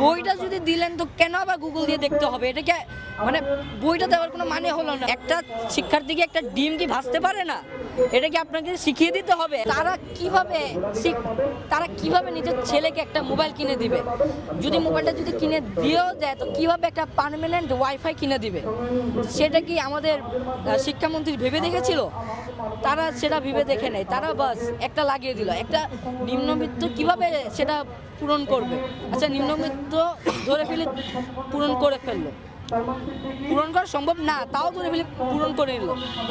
বইটা যদি দিলেন তো কেন আবার গুগল দিয়ে দেখতে হবে? এটাকে মানে বইটা দেওয়ার কোনো মানে হলো না। একটা শিক্ষার্থীকে একটা ডিম কি ভাসতে পারে না? এটা কি আপনাকে শিখিয়ে দিতে হবে? তারা কীভাবে তারা কীভাবে নিজের ছেলেকে একটা মোবাইল কিনে দিবে? যদি মোবাইলটা যদি কিনে দিয়েও দেয়, তো কীভাবে একটা পার্মানেন্ট ওয়াইফাই কিনে দিবে? সেটা কি আমাদের শিক্ষামন্ত্রী ভেবে দেখেছিল? তারা সেটা ভেবে দেখে নেয়। তারা বাস একটা লাগিয়ে দিল। একটা নিম্নবিত্ত কীভাবে সেটা পূরণ করবে? আচ্ছা নিম্নবিত্ত ধরে ফেলে পূরণ করে ফেলল। পূরণ করা সম্ভব না, তাও ধরে ফেলে পূরণ করে নিল।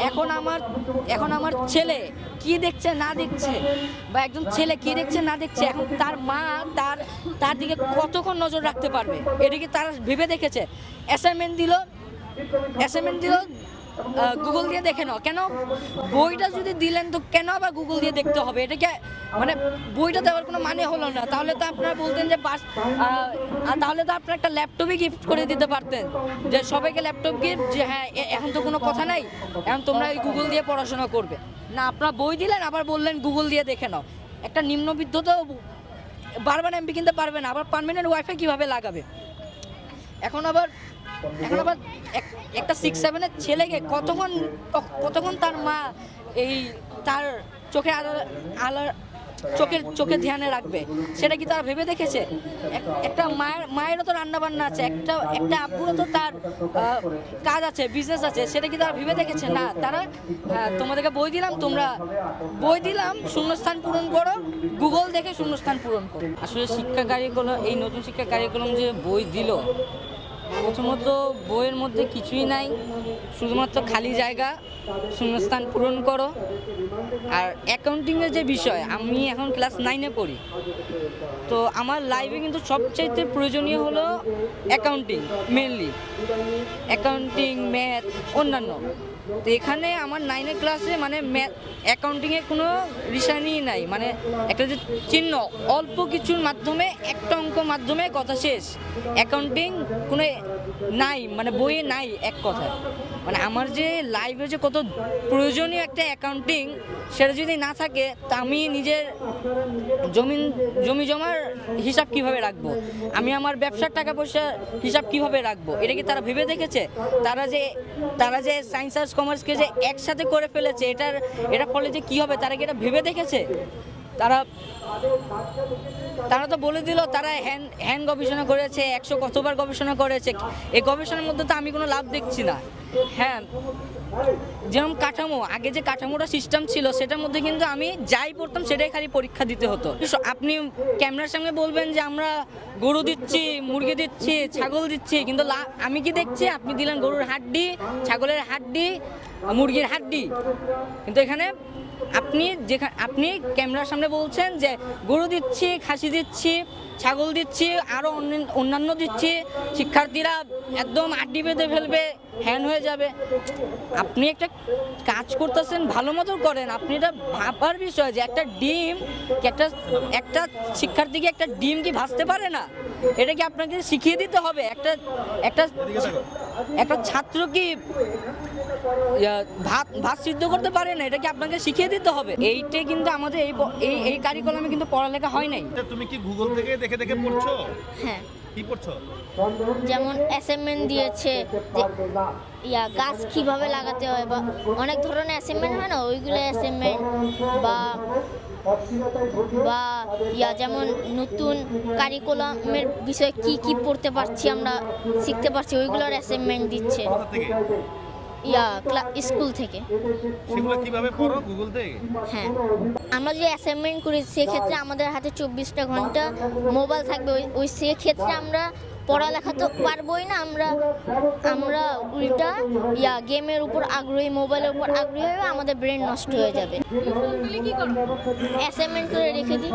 এখন আমার এখন আমার ছেলে কি দেখছে না দেখছে বা একজন ছেলে কি দেখছে না দেখছে, এখন তার মা তার তার দিকে কতক্ষণ নজর রাখতে পারবে? এটা কি তারা ভেবে দেখেছে। অ্যাসাইনমেন্ট দিল অ্যাসাইনমেন্ট দিল গুগল দিয়ে দেখে নাও। কেন? বইটা যদি দিলেন তো কেন আবার গুগল দিয়ে দেখতে হবে? এটাকে মানে বইটা দেওয়ার কোনো মানে হলো না। তাহলে তো আপনারা বলতেন যে পাস তাহলে তো আপনারা একটা ল্যাপটপই গিফট করে দিতে পারতেন। যে সবাইকে ল্যাপটপ গিফট যে হ্যাঁ এখন তো কোনো কথা নাই। এখন তোমরা এই গুগল দিয়ে পড়াশোনা করবে। না, আপনারা বই দিলেন, আবার বললেন গুগল দিয়ে দেখে নাও। একটা নিম্নবিত্ত তো বারবার এমবি কিনতে পারবে না। আবার পারমানেন্ট ওয়াইফাই কীভাবে লাগাবে? এখন আবার এখন আবার এক- একটা সিক্স সেভেনের ছেলেকে কতক্ষণ কতক্ষণ তার মা এই তার চোখে আলো আলো চোখের চোখে ধ্যানে রাখবে? সেটা কি তারা ভেবে দেখেছে? এক- একটা মায়ের মায়েরও তো রান্না বান্না আছে, একটা একটা আব্বুরও তো তার কাজ আছে বিজনেস আছে, সেটা কি তারা ভেবে দেখেছে? না, তারা তোমাদেরকে বই দিলাম, তোমরা বই দিলাম, শূন্যস্থান পূরণ করো গুগল দেখে শূন্যস্থান পূরণ করো। আসলে শিক্ষা কারিকুলাম এই নতুন শিক্ষা কারিকুলাম যে বই দিল প্রথমত বইয়ের মধ্যে কিছুই নাই, শুধুমাত্র খালি জায়গা, শূন্যস্থান পূরণ করো। আর অ্যাকাউন্টিংয়ের যে বিষয়, আমি এখন ক্লাস নাইনে পড়ি। তো আমার লাইফে কিন্তু সবচাইতে প্রয়োজনীয় হলো অ্যাকাউন্টিং মেনলি অ্যাকাউন্টিং ম্যাথ অন্যান্য। তো এখানে আমার নাইনের ক্লাসে মানে ম্যাথ অ্যাকাউন্টিংয়ের কোনো রিসানি নাই। মানে একটা যে চিহ্ন, অল্প কিছুর মাধ্যমে, একটা অঙ্ক মাধ্যমে কথা শেষ। অ্যাকাউন্টিং কোনো নাই মানে বইয়ে নাই এক কথা মানে আমার যে লাইফে যে কত প্রয়োজনীয় একটা অ্যাকাউন্টিং সেটা যদি না থাকে, তা আমি নিজের জমিন, জমি জমার হিসাব কীভাবে রাখব? আমি আমার ব্যবসার টাকা পয়সার হিসাব কীভাবে রাখব? এটা কি তারা ভেবে দেখেছে? তারা যে তারা যে সায়েন্স আর্টস কমার্সকে যে একসাথে করে ফেলেছে, এটার এটা ফলে যে কি হবে, তারা কি এটা ভেবে দেখেছে? তারা তারা তো বলে দিল, তারা হ্যান হ্যান গবেষণা করেছে, একশো কতবার গবেষণা করেছে। এই গবেষণার মধ্যে তো আমি কোনো লাভ দেখছি না। হ্যাঁ যেরকম কাঠামো, আগে যে কাঠামোটা সিস্টেম ছিল, সেটার মধ্যে কিন্তু আমি যাই পড়তাম, সেটাই খালি পরীক্ষা দিতে হতো। আপনি ক্যামেরার সামনে বলবেন যে আমরা গরু দিচ্ছি, মুরগি দিচ্ছি, ছাগল দিচ্ছি, কিন্তু আমি কি দেখছি? আপনি দিলেন গরুর হাড্ডি, ছাগলের হাড্ডি, মুরগির হাড্ডি। কিন্তু এখানে আপনি যেখানে আপনি ক্যামেরার সামনে বলছেন যে গরু দিচ্ছি খাসি দিচ্ছি ছাগল দিচ্ছি আরও অন্যান্য দিচ্ছি শিক্ষার্থীরা একদম আড্ডি বেঁধে ফেলবে হ্যান হয়ে যাবে। আপনি একটা কাজ করতেছেন ভালো মতো করেন। আপনি এটা ভাবার বিষয় যে একটা ডিম একটা একটা শিক্ষার্থীকে একটা ডিম কি ভাসতে পারে না? এটা কি আপনাকে শিখিয়ে দিতে হবে? একটা একটা একটা ছাত্র কি ভাত ভাত সিদ্ধ করতে পারে না এটা কি আপনাকে শিখিয়ে দিতে হবে? এইটাই কিন্তু আমাদের এই এই এই কারিকুলামে কিন্তু পড়ালেখা হয় নাই। তুমি কি গুগল থেকে দেখে দেখে পড়ছো? হ্যাঁ। কি পড়ছো? যেমন অ্যাসাইনমেন্ট দিয়েছে ইয়া গাছ কীভাবে লাগাতে হয় বা অনেক ধরনের অ্যাসাইনমেন্ট হয় না? ওইগুলো অ্যাসাইনমেন্ট বা বা ইয়া যেমন নতুন কারিকুলামের বিষয়ে কি কি পড়তে পারছি আমরা শিখতে পারছি ওইগুলোর অ্যাসাইনমেন্ট দিচ্ছে। ইয়া ক্লা- স্কুল থেকে। সেগুলো কীভাবে পড়ো গুগল থেকে? হ্যাঁ। আমরা যে অ্যাসাইনমেন্ট করি সেক্ষেত্রে আমাদের হাতে চব্বিশটা ঘণ্টা মোবাইল থাকবে। ওই ওই সেক্ষেত্রে আমরা পড়ালেখা তো পারবোই না আমরা আমরা উল্টা ইয়া গেমের উপর আগ্রহী মোবাইলের উপর আগ্রহী হয়ে আমাদের ব্রেন নষ্ট হয়ে যাবে। অ্যাসাইনমেন্ট করে? রেখে দিই।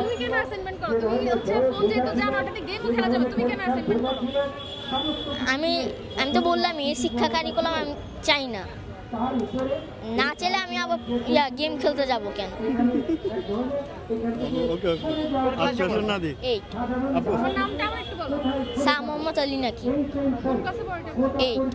তুমি কেন অ্যাসাইনমেন্ট করো? তুমি হচ্ছে ফোন যেহেতু জানো ওটাতে গেমও খেলা যাবে তুমি কেন অ্যাসাইনমেন্ট করো? আমি আমি তো বললাম এই শিক্ষা কারিকুলাম আমি চাই না। না চাইলে আমি আবার ইয়া গেম খেলতে যাব কেন? ওকে ওকে। আচ্ছা দি। এইট আপু। তোমার নামটা আমার একটু বলো। সা মোহাম্মদ আলী নাকি? কোন